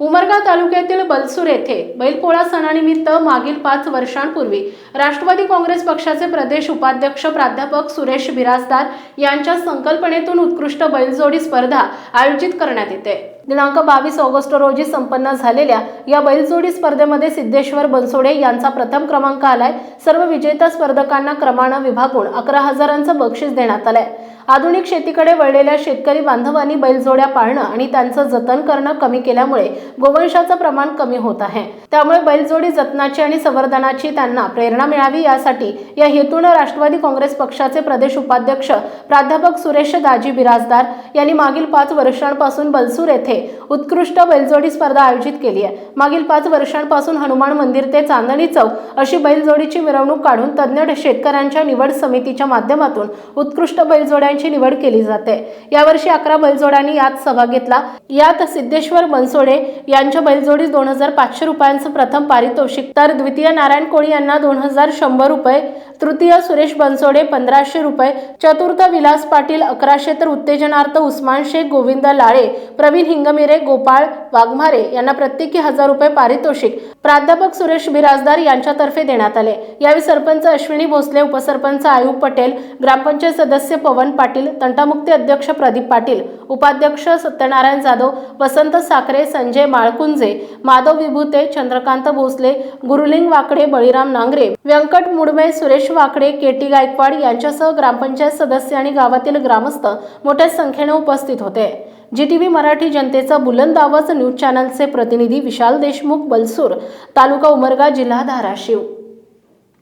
उमरगा तालुक्यातील बलसूर येथे बैलपोळा सणानिमित्त मागील पाच वर्षांपूर्वी राष्ट्रवादी काँग्रेस पक्षाचे प्रदेश उपाध्यक्ष प्राध्यापक सुरेश बिराजदार यांच्या संकल्पनेतून उत्कृष्ट बैलजोडी स्पर्धा आयोजित करण्यात येते. दिनांक बावीस ऑगस्ट रोजी संपन्न झालेल्या या बैलजोडी स्पर्धेमध्ये सिद्धेश्वर बनसोडे यांचा प्रथम क्रमांक आलाय. सर्व विजेत्या स्पर्धकांना क्रमानं विभागून अकरा हजारांचं बक्षीस देण्यात आलंय. आधुनिक शेतीकडे वळलेल्या शेतकरी बांधवांनी बैलजोड्या पाळणं आणि त्यांचं जतन करणं कमी केल्यामुळे गोवंशाचं प्रमाण कमी होत आहे. त्यामुळे बैलजोडी जतनाची आणि संवर्धनाची त्यांना प्रेरणा मिळावी यासाठी या हेतूनं राष्ट्रवादी काँग्रेस पक्षाचे प्रदेश उपाध्यक्ष प्राध्यापक सुरेश दाजी बिराजदार यांनी मागील पाच वर्षांपासून बलसूर येथे उत्कृष्ट बैलजोडी स्पर्धा आयोजित केली आहे. मागील पाच वर्षांपासून हनुमान मंदिर ते चांदणी चौक अशी बैलजोडीची मिरवणूक काढून तज्ज्ञ शेतकऱ्यांच्या निवड समितीच्या माध्यमातून उत्कृष्ट बैलजोड्या जोड्यांची निवड केली जाते. यावर्षी अकरा बैलजोड्यांनी यात सहभाग घेतला. यात सिद्धेश्वर बनसोडे यांच्या बैलजोडीस दोन हजार पाचशे रुपयांचं प्रथम पारितोषिक तर द्वितीय नारायण कोळी यांना दोन हजार शंभर रुपये तृतीय सुरेश बनसोडे पंधराशे रुपये चतुर्थ विलास पाटील अकराशे तर उत्तेजनार्थ उस्मान शेख गोविंद लाळे प्रवीण हिंगमिरे गोपाळ वाघमारे यांना प्रत्येकी हजार रुपये पारितोषिक प्राध्यापक सुरेश बिराजदार यांच्यातर्फे देण्यात आले. यावेळी सरपंच अश्विनी भोसले उपसरपंच आयुब पटेल ग्रामपंचायत सदस्य पवन पाटील तंटामुक्ती अध्यक्ष प्रदीप पाटील उपाध्यक्ष सत्यनारायण जाधव वसंत साखरे संजय माळकुंजे माधव विभूते चंद्रकांत भोसले गुरुलिंग वाकडे बळीराम नांगरे व्यंकट मुडमे सुरेश सुरेश वाकडे केटी गायकवाड यांच्यासह ग्रामपंचायत सदस्य आणि गावातील ग्रामस्थ मोठ्या संख्येने उपस्थित होते. जी टी व्ही मराठी जनतेचं बुलंद आवाज न्यूज चॅनलचे प्रतिनिधी विशाल देशमुख बलसूर तालुका उमरगा जिल्हा धाराशिव.